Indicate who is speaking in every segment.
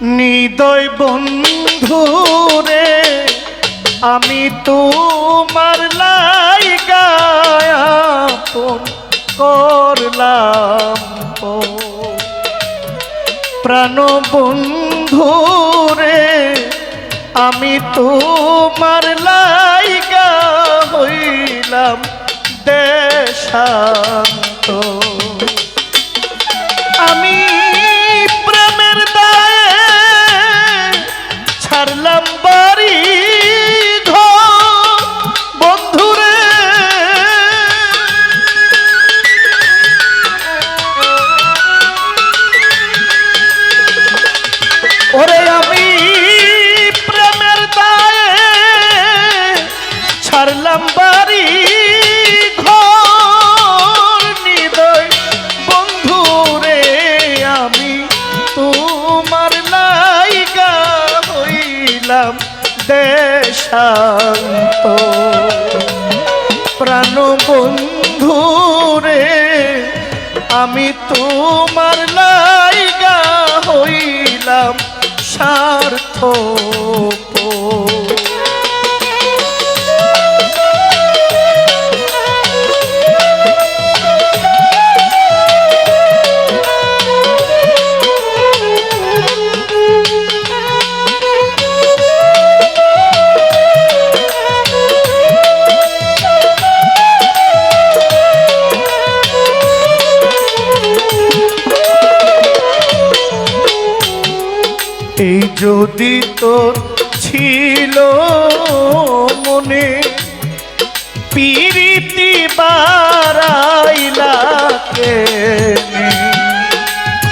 Speaker 1: নিদয় বন্ধু রে আমি তোমার লাইগায়াপন করলাম পর। প্রাণ বন্ধু রে আমি তোমার লাইগা হইলাম দেশান্ত প্রাণ বন্ধু রে আমি তোমার লাইগা হইলাম স্বার্থ যদি তোর ছিল মনে পিরিতি বারাইলাকে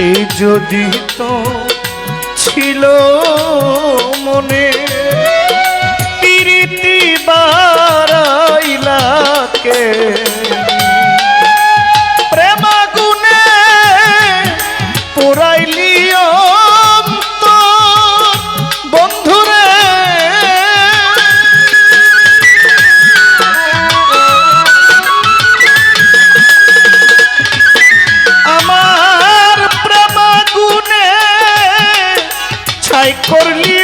Speaker 1: এই যদি তো ছিল ছাই করলি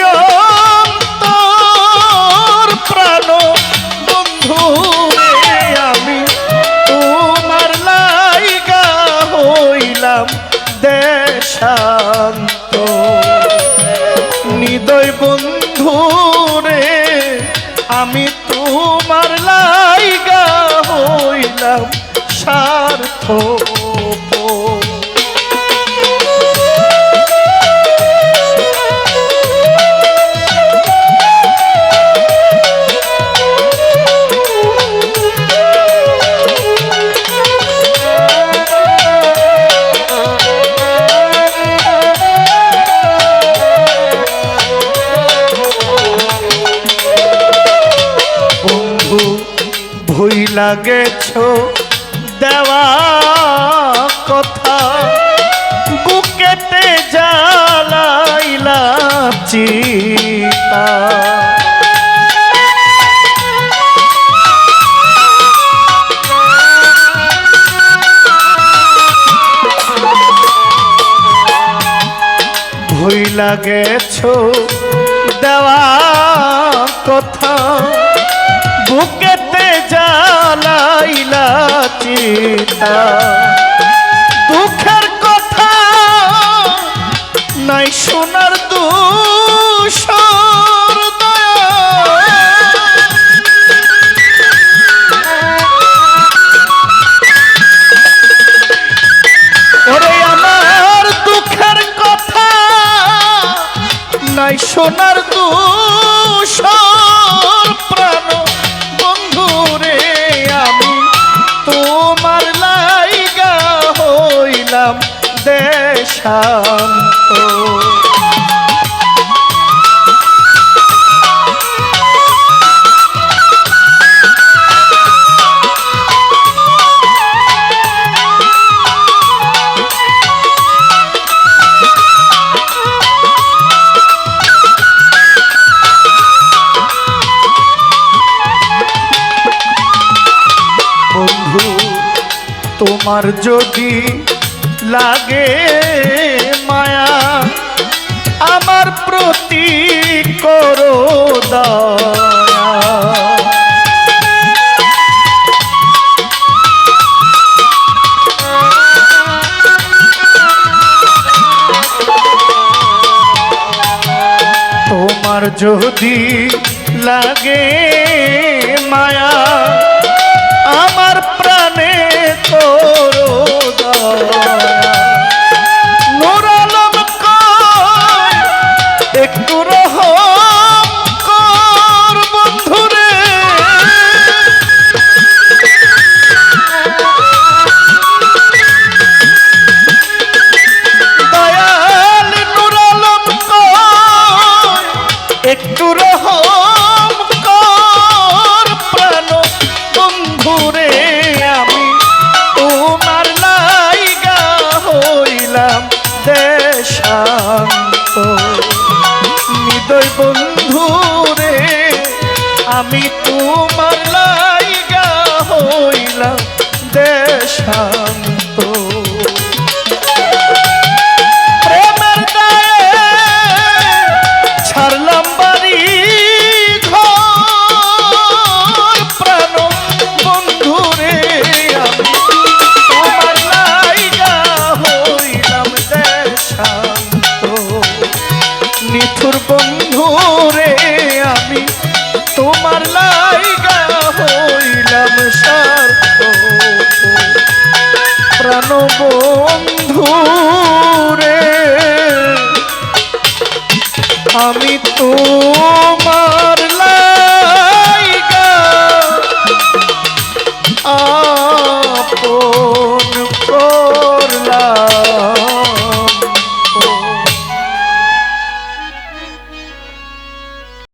Speaker 1: প্রাণ। বন্ধুরে আমি তোমার লাইগা হইলাম দেশান্ত। নিদয় বন্ধু রে, আমি তোমার লাইগা হইলাম স্বার্থ লাগেছ দেওয়া কথা। বুকেতে জ্বালাইলা চিতা। ভুই লাগেছ দেওয়া বন্ধু তোমার যদি লাগে মায়া। আমার প্রতি করো তোমার যদি লাগে আমি তোমার লাইগা হইলাম দেশান্ত প্রাণ বন্ধু আমি তো